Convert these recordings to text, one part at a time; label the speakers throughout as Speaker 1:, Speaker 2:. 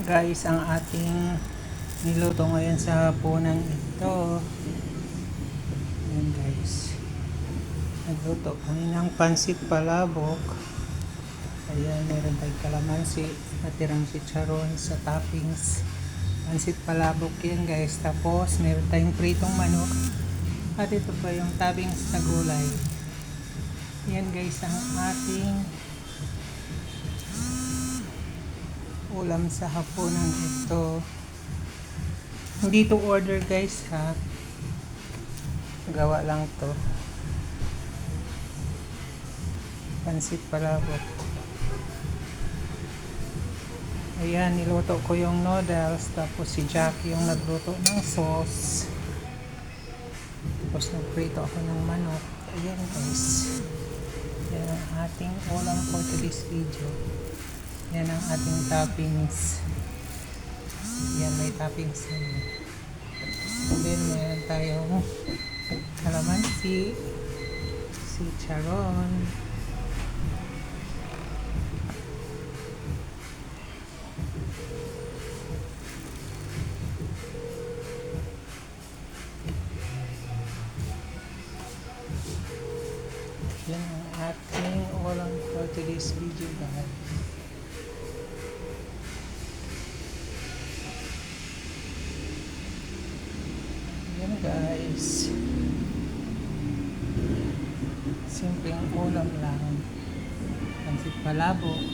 Speaker 1: guys ang ating niluto ngayon sa hapunan ito. Ayan guys. Nagluto kami ng pansit palabok. Ayan meron tayong kalamansi natirang chicharon sa toppings. Pansit palabok yan guys. Tapos meron tayong pritong manok. At ito pa yung toppings na gulay. Yan guys ang ating ulam sa hapunan ito. Hindi to order guys ha. Gawa lang to. Pansit palabok. Ayan, niluto ko yung noodles. Tapos si Jackie yung nagluto ng sauce. Tapos nagprito ako ng manok. Ayan guys. Yan ang ating ulam for today's video. Yan ang ating toppings. Yan, may toppings yan. And then, meron tayong kalamansi, si charon, yan ang ating ulam for today's video guys. Yan guys. Simpleng ulam lang. Pansit palabok.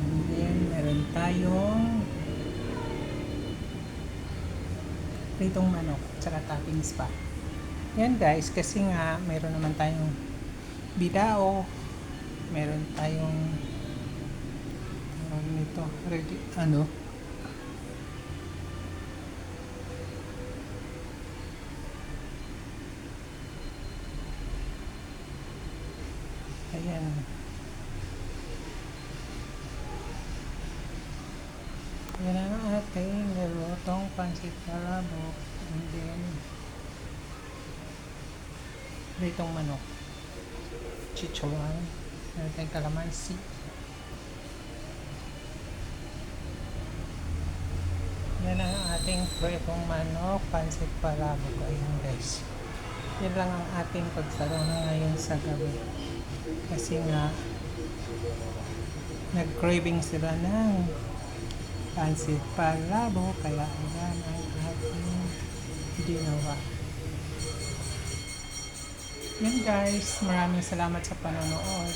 Speaker 1: And then, meron tayong pritong manok. Tsaka toppings pa. Yan guys, kasi nga, meron naman tayong bidao. Meron tayong ano nito, ready, ano, Ayan. Yan ang ating nilutong pansit palabok. And then, pritong manok. Chichawan. Meron tayong kalamansi. Yan ang ating pritong manok, pansit palabok. Ayan guys. Yan lang ang ating pagsalungan ngayon sa gabi. Kasi nga nag-craving sila ng pansit palabo kaya ayan ang ating ginawa. Yun guys maraming salamat sa panonood.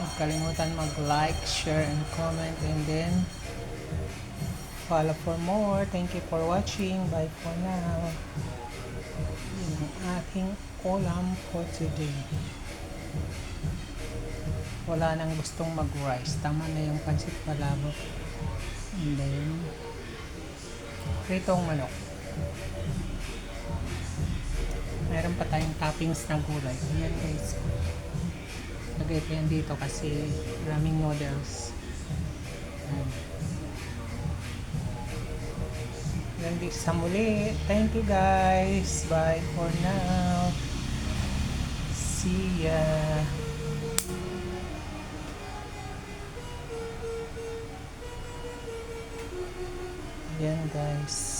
Speaker 1: Huwag kalimutan mag like, share, and comment and then follow for more. Thank you for watching. Bye for now. yun ating ulam for today wala nang gustong mag-rice. Tama na yung pansit palabok. And then, pritong manok. Meron pa tayong toppings na gulay. Ayan guys. Lagay ko yan dito kasi maraming noodles. Ayan. Hanggang sa muli. Thank you guys. Bye for now. See ya. Yan guys.